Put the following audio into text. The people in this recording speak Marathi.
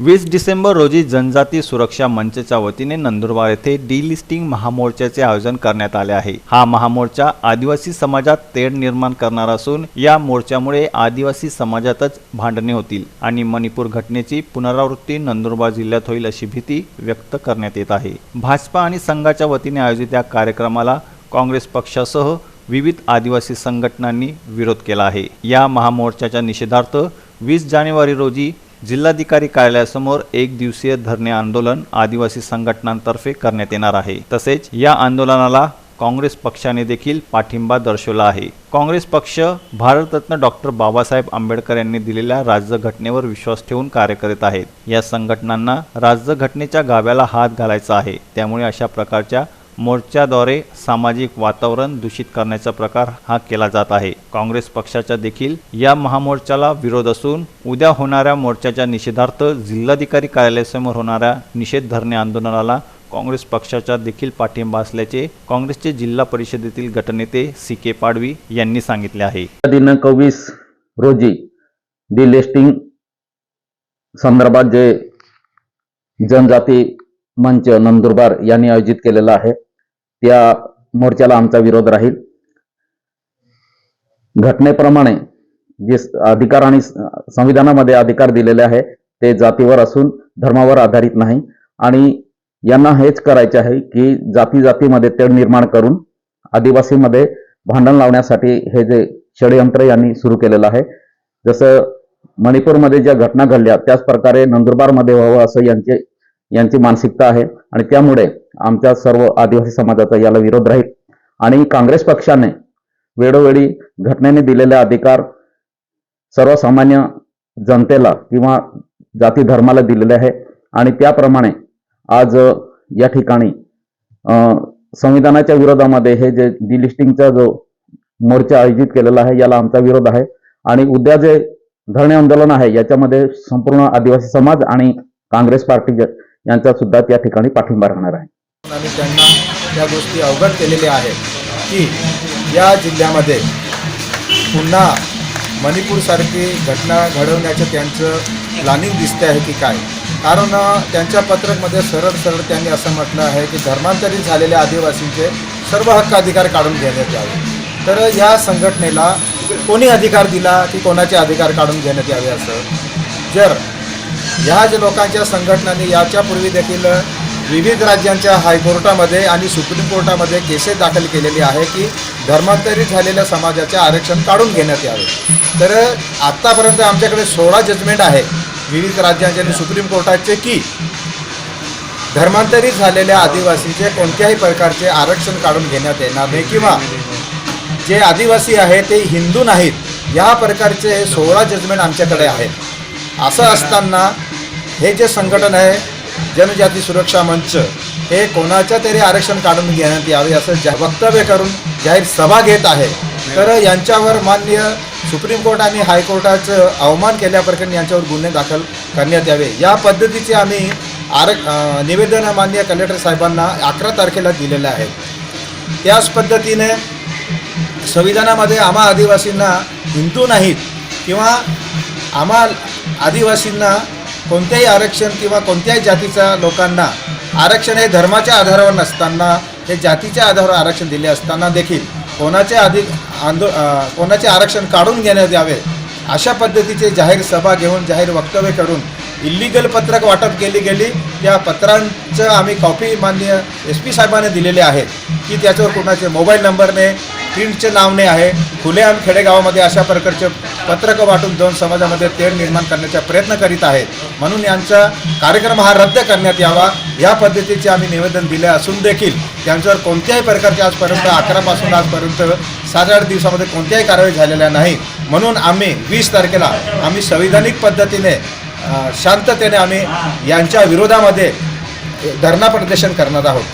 वीस डिसेंबर रोजी जनजाती सुरक्षा मंचच्या वतीने नंदुरबार येथे डिलिस्टिंग महामोर्चाचे आयोजन करण्यात आले आहे. हा महामोर्चा आदिवासी समाजात तेढ निर्माण करणार असून या मोर्चामुळे आदिवासी समाजातच भांडणे होतील आणि मणिपूर घटनेची पुनरावृत्ती नंदुरबार जिल्ह्यात होईल अशी भीती व्यक्त करण्यात येत आहे. भाजपा आणि संघाच्या वतीने आयोजित या कार्यक्रमाला काँग्रेस पक्षासह विविध आदिवासी संघटनांनी विरोध केला आहे. या महामोर्चाच्या निषेधार्थ वीस जानेवारी रोजी जिल्हाधिकारी कार्यालयासमोर एक दिवसीय धरणे आंदोलन आदिवासी संघटनांतर्फे करण्यात येणार आहे. तसेच या आंदोलनाला काँग्रेस पक्षाने देखील पाठिंबा दर्शवला आहे. काँग्रेस पक्ष भारतरत्न डॉक्टर बाबासाहेब आंबेडकर यांनी दिलेल्या राज्यघटनेवर विश्वास ठेवून कार्य करीत आहेत. या संघटनांना राज्यघटनेच्या गाव्याला हात घालायचा आहे. त्यामुळे अशा प्रकारच्या मोर्चाद्वारे सामाजिक वातावरण दूषित करण्याचा प्रकार हा केला जात आहे. काँग्रेस पक्षाचा देखील या महामोर्चाला विरोध असून उद्या होणाऱ्या मोर्चाच्या निषेधार्थ जिल्हाधिकारी कार्यालयासमोर होणाऱ्या निषेध धरणे आंदोलनाला काँग्रेस पक्षाचा देखील पाठिंबा असल्याचे काँग्रेसचे जिल्हा परिषदेतील गटनेते सी के पाडवी यांनी सांगितले आहे. दिनांक वीस रोजी डिलिस्टिंग संदर्भात जे जनजाती मंच नंदुरबार यांनी आयोजित केलेला आहे त्या मोर्चाला आमचा विरोध राहील. घटनेप्रमाणे जे अधिकार आणि संविधानामध्ये अधिकार दिलेले आहे ते जातीवर असून धर्मावर आधारित नाही. आणि यांना हेच करायचे आहे की जाती जातीमध्ये तेढ निर्माण करून आदिवासीमध्ये भांडण लावण्यासाठी हे जे षडयंत्र यांनी सुरू केलेलं आहे. जसं मणिपूरमध्ये ज्या घटना घडल्या त्याच प्रकारे नंदुरबारमध्ये व्हावं असं यांचे यांची मानसिकता आहे. आणि त्यामुळे आमच्या सर्व आदिवासी समाजाचा याला विरोध राहील. आणि काँग्रेस पक्षाने वेळोवेळी घटनेने दिलेले अधिकार सर्वसामान्य जनतेला किंवा जाती धर्माला दिलेले आहे. आणि त्याप्रमाणे आज या ठिकाणी संविधानाच्या विरोधामध्ये हे जे डिलिस्टिंगचा जो मोर्चा आयोजित केलेला आहे याला आमचा विरोध आहे. आणि उद्या जे धरणे आंदोलन आहे याच्यामध्ये संपूर्ण आदिवासी समाज आणि काँग्रेस पार्टी यांचा सुद्धा त्या ठिकाणी पाठिंबा राहणार आहे. आणि त्यांना या गोष्टी अवगत केलेल्या आहेत की या जिल्ह्यामध्ये पुन्हा मणिपूरसारखी घटना घडवण्याचं त्यांचं प्लॅनिंग दिसते आहे की काय? कारण त्यांच्या पत्रकमध्ये सरळ सरळ त्यांनी असं म्हटलं आहे की धर्मांतरित झालेल्या आदिवासींचे सर्व हक्क अधिकार काढून घेण्यात यावे. तर या संघटनेला कोणी अधिकार दिला की कोणाचे अधिकार काढून घेण्यात यावे असं? जर ह्या ज्या लोकांच्या संघटनांनी याच्यापूर्वी देखील विविध राज्यांच्या हायकोर्टामध्ये आणि सुप्रीम कोर्टामध्ये केसेस दाखल केलेली आहे की धर्मांतरित झालेल्या समाजाचे आरक्षण काढून घेण्यात यावे. तर आत्तापर्यंत आमच्याकडे सोळा जजमेंट आहे. विविध राज्यांचे आणि सुप्रीम कोर्टाचे की धर्मांतरित झालेल्या आदिवासींचे कोणत्याही प्रकारचे आरक्षण काढून घेण्यात येणार नाही किंवा जे आदिवासी आहे ते हिंदू नाहीत या प्रकारचे सोळा जजमेंट आमच्याकडे आहेत. असं असताना हे जे संघटन आहे जनजाती सुरक्षा मंच हे कोणाच्या तरी आरक्षण काढून घेण्यात यावे असं जा वक्तव्य करून जाहीर सभा घेत आहे तर यांच्यावर मान्य सुप्रीम कोर्ट आणि हायकोर्टाचं अवमान केल्याप्रकरणी यांच्यावर गुन्हे दाखल करण्यात यावे. या पद्धतीचे आम्ही आर निवेदन मान्य कलेक्टर साहेबांना अकरा तारखेला दिलेलं आहे. त्याच पद्धतीने संविधानामध्ये आम्हा आदिवासींना हिंदू नाहीत किंवा आम्हा आदिवासींना कोणत्याही आरक्षण किंवा कोणत्याही जातीच्या लोकांना आरक्षण हे धर्माच्या आधारावर नसताना हे जातीच्या आधारावर आरक्षण दिले असताना देखील कोणाचे आधी आंदो कोणाचे आरक्षण काढून घेण्यात यावे अशा पद्धतीचे जाहीर सभा घेऊन जाहीर वक्तव्य करून इल्लिगल पत्रक वाटप केली गेली. त्या पत्रांचं आम्ही कॉपी मान्य एस पी साहेबांनी दिलेले आहेत की त्याच्यावर कोणाचे मोबाईल नंबरने प्रिंटचे नावने आहे. खुलेआम खेडेगावामध्ये अशा प्रकारचे पत्रकं वाटून दोन समाजामध्ये तेढ निर्माण करण्याचा प्रयत्न करीत आहेत. म्हणून यांचा कार्यक्रम हा रद्द करण्यात यावा. या पद्धतीचे आम्ही निवेदन दिले असून देखील त्यांच्यावर कोणत्याही प्रकारचे आजपर्यंत अकरापासून आजपर्यंत सात आठ दिवसामध्ये कोणत्याही कारवाई झालेल्या नाही. म्हणून आम्ही वीस तारखेला आम्ही संविधानिक पद्धतीने शांततेने आम्ही यांच्या विरोधामध्ये धरणा प्रदर्शन करणार आहोत.